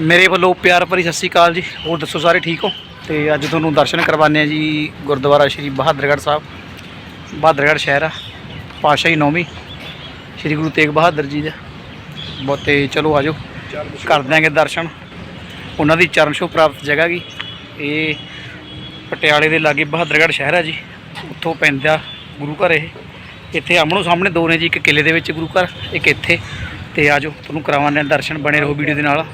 ਮੇਰੇ ਵੱਲੋਂ ਪਿਆਰ ਭਰੀ ਸਤਿ ਸ਼੍ਰੀ ਅਕਾਲ ਜੀ। ਹੋਰ ਦੱਸੋ ਸਾਰੇ ਠੀਕ ਹੋ? ਤੇ ਅੱਜ ਤੁਹਾਨੂੰ ਦਰਸ਼ਨ ਕਰਵਾਉਂਦੇ ਆ ਜੀ ਗੁਰਦੁਆਰਾ ਸ਼੍ਰੀ ਬਹਾਦਰਗੜ੍ਹ ਸਾਹਿਬ। ਬਹਾਦਰਗੜ੍ਹ ਸ਼ਹਿਰ ਆ। ਪਾਤਸ਼ਾਹੀ ਨੌਵੀਂ। ਸ਼੍ਰੀ ਗੁਰੂ ਤੇਗ ਬਹਾਦਰ ਜੀ ਦਾ। ਬਹੁਤੇ ਚਲੋ ਆਜੋ ਕਰ ਦਿਆਂਗੇ ਦਰਸ਼ਨ। ਉਹਨਾਂ ਦੀ ਚਰਨ ਛੋਹ ਪ੍ਰਾਪਤ ਜਗ੍ਹਾ ਗਈ ਇਹ ਪਟਿਆਲੇ ਦੇ ਲਾਗੇ ਬਹਾਦਰਗੜ੍ਹ ਸ਼ਹਿਰ ਆ ਜੀ। ਉੱਥੋਂ ਪੈਂਦਾ ਗੁਰੂ ਘਰ ਇਹ। ਇੱਥੇ ਆਮਣੋ ਸਾਹਮਣੇ ਦੋ ਨੇ ਜੀ। ਇੱਕ ਕਿਲੇ ਦੇ ਵਿੱਚ ਗੁਰੂ ਘਰ, ਇੱਕ ਇੱਥੇ। ਤੇ ਆਜੋ ਤੁਹਾਨੂੰ ਕਰਾਵਾਂਗੇ ਦਰਸ਼ਨ ਬਣੇ ਰਹੋ ਵੀਡੀਓ ਦੇ ਨਾਲ।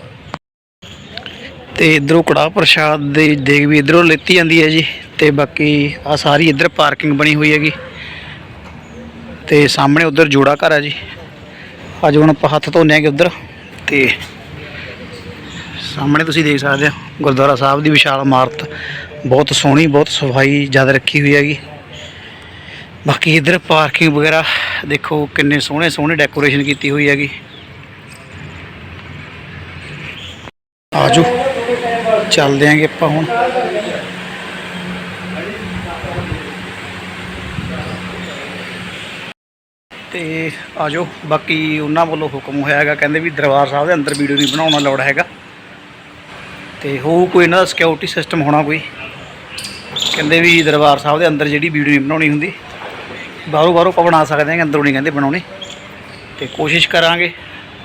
ਤੇ ਇਧਰੋਂ ਕੜਾਹ ਪ੍ਰਸ਼ਾਦ ਦੀ ਦੇਗ ਵੀ ਇਧਰੋਂ ਲੈਤੀ ਜਾਂਦੀ ਹੈ ਜੀ ਤੇ ਬਾਕੀ ਆ ਸਾਰੀ ਇਧਰ ਪਾਰਕਿੰਗ ਬਣੀ ਹੋਈ ਹੈਗੀ। ਤੇ ਸਾਹਮਣੇ ਉਧਰ ਜੋੜਾ ਘਰ ਹੈ ਜੀ। ਅੱਜ ਹੁਣ ਆਪਾਂ ਹੱਥ ਧੋਨੇ ਆਗੇ ਉਧਰ ਤੇ ਸਾਹਮਣੇ ਤੁਸੀਂ ਦੇਖ ਸਕਦੇ ਹੋ, ਗੁਰਦੁਆਰਾ ਸਾਹਿਬ ਦੀ ਵਿਸ਼ਾਲ ਇਮਾਰਤ। ਬਹੁਤ ਸੋਹਣੀ, ਬਹੁਤ ਸਫ਼ਾਈ ਜ਼ਿਆਦਾ ਰੱਖੀ ਹੋਈ ਹੈਗੀ। ਬਾਕੀ ਇਧਰ ਪਾਰਕਿੰਗ ਵਗੈਰਾ ਦੇਖੋ ਕਿੰਨੇ ਸੋਹਣੇ ਸੋਹਣੇ ਡੈਕੋਰੇਸ਼ਨ ਕੀਤੀ ਹੋਈ ਹੈਗੀ। ਆਜੋ। ਚੱਲਦੇ ਆਂਗੇ ਆਪਾਂ ਹੁਣ। ਤੇ ਆਜੋ, ਬਾਕੀ ਉਹਨਾਂ ਵੱਲੋਂ ਹੁਕਮ ਹੋਇਆ ਹੈਗਾ, ਕਹਿੰਦੇ ਵੀ ਦਰਬਾਰ ਸਾਹਿਬ ਦੇ ਅੰਦਰ ਵੀਡੀਓ ਨਹੀਂ ਬਣਾਉਣਾ ਲੋੜ ਹੈਗਾ। ਤੇ ਹੋਊ ਕੋਈ ਇਹਨਾਂ ਦਾ ਸਿਕਿਉਰਿਟੀ ਸਿਸਟਮ ਹੋਣਾ ਕੋਈ। ਕਹਿੰਦੇ ਵੀ ਦਰਬਾਰ ਸਾਹਿਬ ਦੇ ਅੰਦਰ ਜਿਹੜੀ ਵੀਡੀਓ ਨਹੀਂ ਬਣਾਉਣੀ ਹੁੰਦੀ, ਬਾਹਰੋਂ ਬਾਹਰੋਂ ਆਪਾਂ ਬਣਾ ਸਕਦੇ ਹਾਂ ਅੰਦਰੋਂ ਨਹੀਂ ਕਹਿੰਦੇ ਬਣਾਉਣੀ। ਤੇ ਕੋਸ਼ਿਸ਼ ਕਰਾਂਗੇ,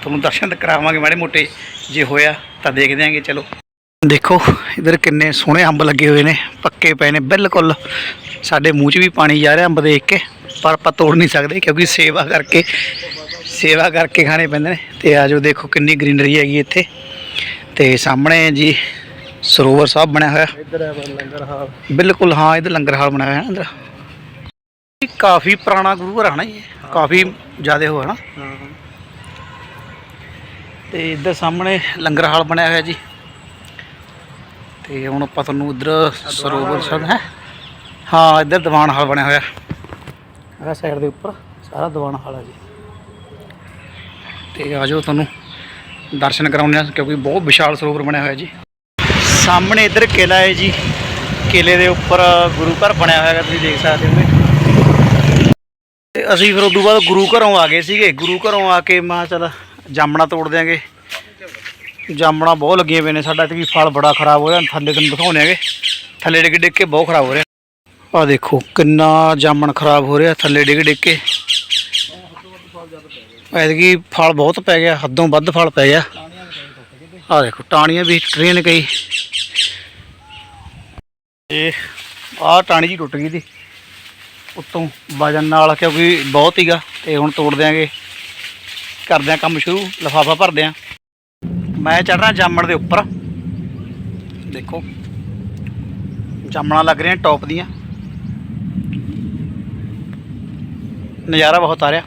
ਤੁਹਾਨੂੰ ਦਰਸ਼ਨ ਕਰਾਵਾਂਗੇ ਮਾੜੇ ਮੋਟੇ, ਜੇ ਹੋਇਆ ਤਾਂ ਦੇਖਦੇ ਆਂਗੇ, ਚਲੋ। ਦੇਖੋ ਇਧਰ ਕਿੰਨੇ ਸੋਹਣੇ ਅੰਬ ਲੱਗੇ ਹੋਏ ਨੇ ਪੱਕੇ ਪਏ ਨੇ ਬਿਲਕੁਲ ਸਾਡੇ ਮੂੰਹ 'ਚ ਵੀ ਪਾਣੀ ਜਾ ਰਿਹਾ ਅੰਬ ਦੇਖ ਕੇ ਪਰ ਆਪਾਂ ਤੋੜ ਨਹੀਂ ਸਕਦੇ ਕਿਉਂਕਿ ਸੇਵਾ ਕਰਕੇ ਸੇਵਾ ਕਰਕੇ ਖਾਣੇ ਪੈਂਦੇ ਨੇ। ਤੇ ਆਜੋ ਦੇਖੋ ਕਿੰਨੀ ਗ੍ਰੀਨਰੀ ਹੈਗੀ ਇੱਥੇ। ਤੇ ਸਾਹਮਣੇ ਜੀ ਸਰੋਵਰ ਸਾਹਿਬ ਬਣਿਆ ਹੋਇਆ। ਇੱਧਰ ਹੈ ਲੰਗਰ ਹਾਲ। ਬਿਲਕੁਲ ਹਾਂ ਇਹਦੇ ਲੰਗਰ ਹਾਲ ਬਣਾਇਆ ਹੋਇਆ ਅੰਦਰ। ਇਹ ਕਾਫੀ ਪੁਰਾਣਾ ਗੁਰੂ ਘਰ ਹੈ ਨਾ ਇਹ? ਕਾਫੀ ਜ਼ਿਆਦਾ ਹੋ ਹੈ ਨਾ। ਤੇ ਇੱਧਰ ਸਾਹਮਣੇ ਲੰਗਰ ਹਾਲ ਬਣਿਆ ਹੋਇਆ ਜੀ। ਤੇ ਹੁਣ ਆਪਾਂ ਤੁਹਾਨੂੰ ਇੱਧਰ ਸਰੋਵਰ ਸਾਹਿਬ ਹੈ। ਹਾਂ, ਇੱਧਰ ਦੀਵਾਨ ਹਾਲ ਬਣਿਆ ਹੋਇਆ। ਆਹ ਸਾਈਡ ਦੇ ਉੱਪਰ ਸਾਰਾ ਦੀਵਾਨ ਹਾਲ ਹੈ ਜੀ। ਤੇ ਆਜੋ ਤੁਹਾਨੂੰ ਦਰਸ਼ਨ ਕਰਾਉਂਦੇ ਆ ਕਿਉਂਕਿ ਬਹੁਤ ਵਿਸ਼ਾਲ ਸਰੋਵਰ ਬਣਿਆ ਹੋਇਆ ਜੀ। ਸਾਹਮਣੇ ਇੱਧਰ ਕਿਲਾ ਹੈ ਜੀ। ਕਿਲੇ ਦੇ ਉੱਪਰ ਗੁਰੂ ਘਰ ਬਣਿਆ ਹੋਇਆ, ਤੁਸੀਂ ਦੇਖ ਸਕਦੇ ਹੋ ਤੇ ਅਸੀਂ ਫਿਰ ਉਦੋਂ ਬਾਅਦ ਗੁਰੂ ਘਰੋਂ ਆ ਗਏ ਸੀਗੇ। ਗੁਰੂ ਘਰੋਂ ਆ ਕੇ ਮੈਂ ਕਿਹਾ ਚੱਲ ਜਾਮਣਾ ਤੋੜ ਦਿਆਂਗੇ। ਜਾਮਣਾ ਬਹੁਤ ਲੱਗੀਆਂ ਪਈਆਂ ਨੇ, ਸਾਡਾ ਤੇ ਵੀ ਫਲ ਬੜਾ ਖਰਾਬ ਹੋ ਰਿਹਾ, ਥੱਲੇ ਤੁਹਾਨੂੰ ਦਿਖਾਉਣੇ ਹੈਗੇ ਥੱਲੇ ਡਿੱਗ ਡਿੱਗ ਕੇ ਬਹੁਤ ਖਰਾਬ ਹੋ ਰਿਹਾ। ਆ ਦੇਖੋ, ਕਿੰਨਾ ਜਾਮਣ ਖਰਾਬ ਹੋ ਰਿਹਾ, ਥੱਲੇ ਡਿੱਗ ਡਿੱਗ ਕੇ। ਐਤਕੀ ਫਲ ਬਹੁਤ ਪੈ ਗਿਆ, ਹੱਦੋਂ ਵੱਧ ਫਲ ਪੈ ਗਿਆ। ਆ ਦੇਖੋ ਟਾਣੀਆਂ ਵੀ ਟਰੀਆਂ ਨੇ ਕਈ। ਇਹ ਆਹ ਟਾਣੀ ਜੀ ਟੁੱਟ ਗਈ ਦੀ। ਉੱਤੋਂ ਵਜਨ ਨਾਲ, ਕਿਉਂਕਿ ਬਹੁਤ ਹੀਗਾ, ਤੇ ਹੁਣ ਤੋੜ ਦਿਆਂਗੇ ਕਰਦੇ ਆਂ ਕੰਮ ਸ਼ੁਰੂ, ਲਫਾਫਾ ਭਰਦੇ ਆਂ। ਮੈਂ ਚੜਨਾ ਜਾਮਣ ਦੇ ਉੱਪਰ। ਦੇਖੋ, ਜਾਮਣਾ ਲੱਗ ਰਹੀਆਂ ਟੌਪ ਦੀਆਂ। ਨਜ਼ਾਰਾ ਬਹੁਤ ਆ ਰਿਹਾ।